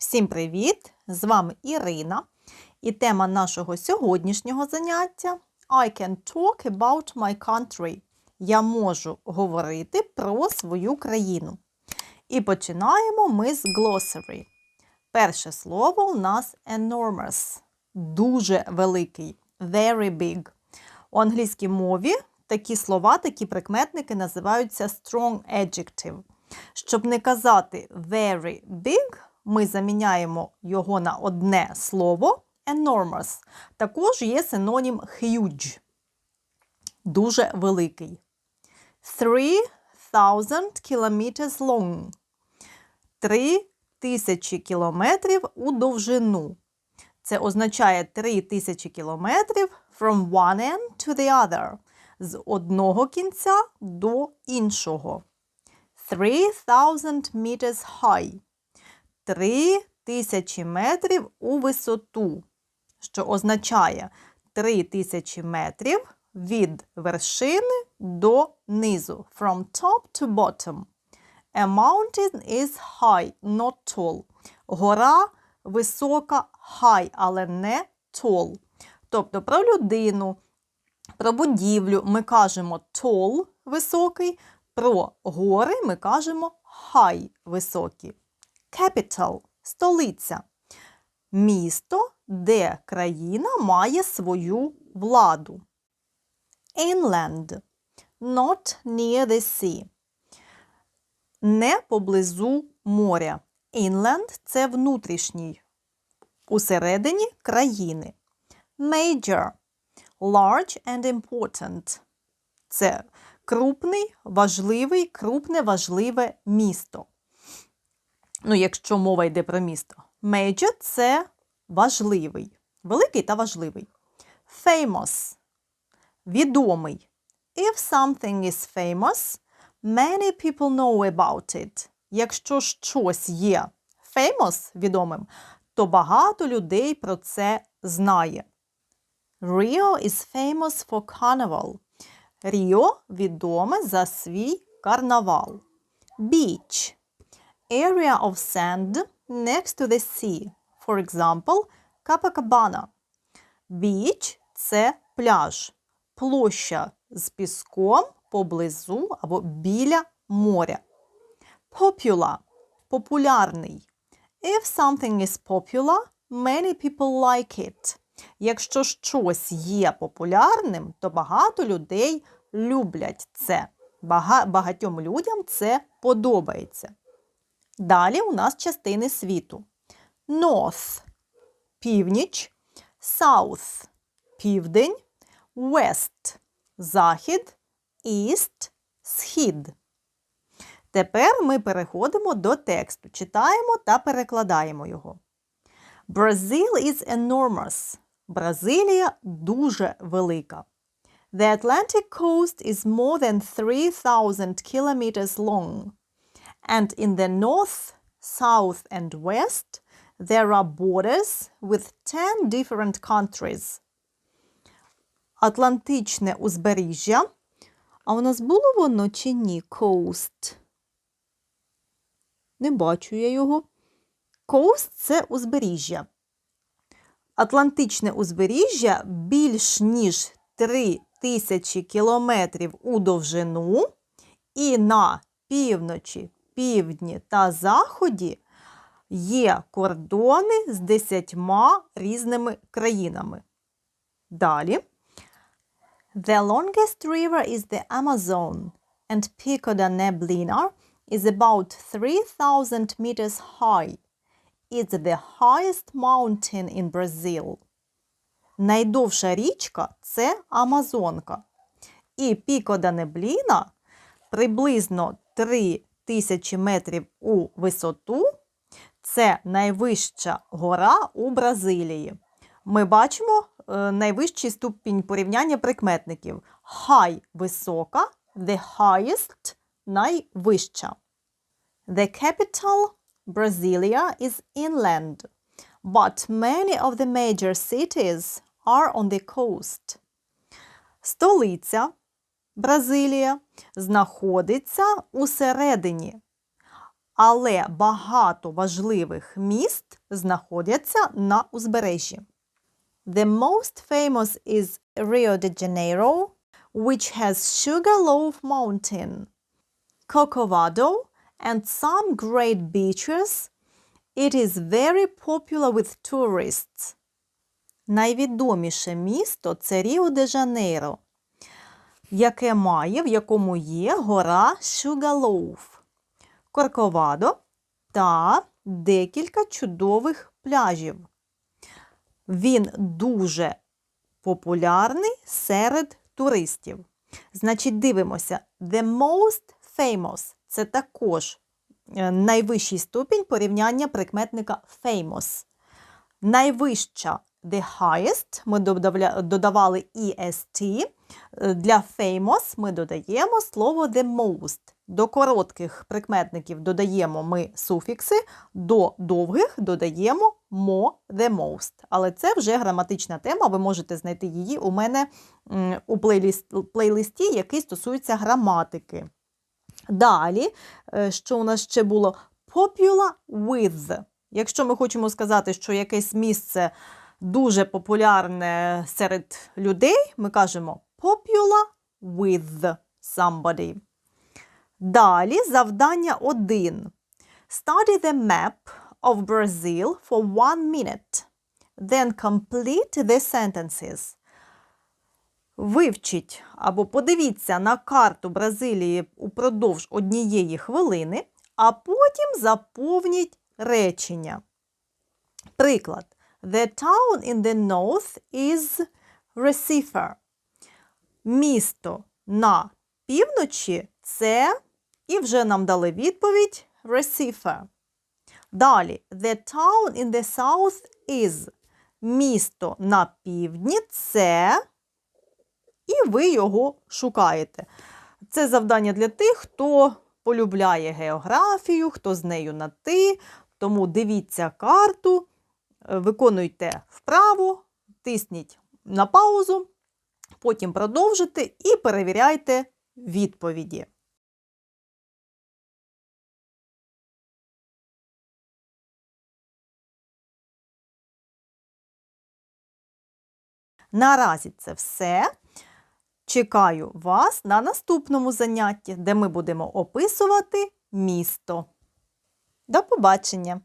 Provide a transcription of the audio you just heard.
Всім привіт! З вами Ірина. І тема нашого сьогоднішнього заняття I can talk about my country. Я можу говорити про свою країну. І починаємо ми з glossary. Перше слово у нас enormous. Дуже великий. Very big. У англійській мові такі слова, такі прикметники називаються strong adjective. Щоб не казати very big, ми заміняємо його на одне слово enormous. Також є синонім huge. Дуже великий. 3000 kilometers long. 3000 кілометрів у довжину. Це означає 3000 кілометрів from one end to the other. З одного кінця до іншого. 3000 meters high. 3000 метрів у висоту, що означає 3000 метрів від вершини до низу. From top to bottom. A mountain is high, not tall. Гора висока high, але не tall. Тобто про людину, про будівлю ми кажемо tall високий, про гори ми кажемо high високі. Capital – столиця. Місто, де країна має свою владу. Inland – not near the sea. Не поблизу моря. Inland – це внутрішній, усередині країни. Major – large and important. Це крупний, важливий, крупне, важливе місто. Ну, якщо мова йде про місто. Major – це важливий, великий та важливий. Famous – відомий. If something is famous, many people know about it. Якщо щось є famous, відомим, то багато людей про це знає. Rio is famous for carnival. Ріо відоме за свій карнавал. Beach area of sand next to the sea. For example, Copacabana. Beach – це пляж, площа з піском поблизу або біля моря. Popular – популярний. If something is popular, many people like it. Якщо щось є популярним, то багато людей люблять це. Багатьом людям це подобається. Далі у нас частини світу. North – північ, South – південь, West – захід, East – схід. Тепер ми переходимо до тексту, читаємо та перекладаємо його. Brazil is enormous. Бразилія дуже велика. The Atlantic coast is more than 3,000 kilometers long. And in the north, south, and west, there are borders with 10 different countries. Атлантичне узбережжя. А у нас було воно чи ні? Coast. Не бачу я його. Coast – це узбережжя. Атлантичне узбережжя більш ніж 3 тисячі кілометрів у довжину і на півночі, півдні та заході є кордони з десятьма різними країнами. Далі. The longest river is the Amazon, and Pico da Neblina is about 3,000 meters high. It's the highest mountain in Brazil. Найдовша річка це Амазонка. І Піко да Небліна приблизно 3 тисячі метрів у висоту. Це найвища гора у Бразилії. Ми бачимо е, найвищий ступінь порівняння прикметників. High – висока, the highest – найвища. The capital Brasilia is inland, but many of the major cities are on the coast. Столиця Бразилія знаходиться усередині, але багато важливих міст знаходяться на узбережжі. The most famous is Rio de Janeiro, which has Sugarloaf Mountain, Corcovado, and some great beaches. It is very popular with tourists. Найвідоміше місто це Ріо де Жанейро, яке має, в якому є гора Sugarloaf, Корковадо та декілька чудових пляжів. Він дуже популярний серед туристів. Значить, дивимося, the most famous це також е, найвищий ступінь порівняння прикметника famous. Найвища the highest, ми додавали est. Е, Для famous ми додаємо слово the most. До коротких прикметників додаємо ми суфікси, до довгих додаємо mo the most. Але це вже граматична тема, ви можете знайти її у мене у плейлисті, який стосується граматики. Далі, е, що у нас ще було? Popular with. Якщо ми хочемо сказати, що якесь місце дуже популярне серед людей, ми кажемо popular with somebody. Далі завдання 1. Study the map of Brazil for one minute. Then complete the sentences. Вивчіть або подивіться на карту Бразилії упродовж однієї хвилини, а потім заповніть речення. Приклад. The town in the north is Recife. Місто на півночі це, і вже нам дали відповідь Recife. Далі, the town in the south is місто на півдні це, і ви його шукаєте. Це завдання для тих, хто полюбляє географію, хто з нею на ти. Тому дивіться карту, виконуйте вправу, тисніть на паузу, потім продовжите і перевіряйте відповіді. Наразі це все. Чекаю вас на наступному занятті, де ми будемо описувати місто. До побачення!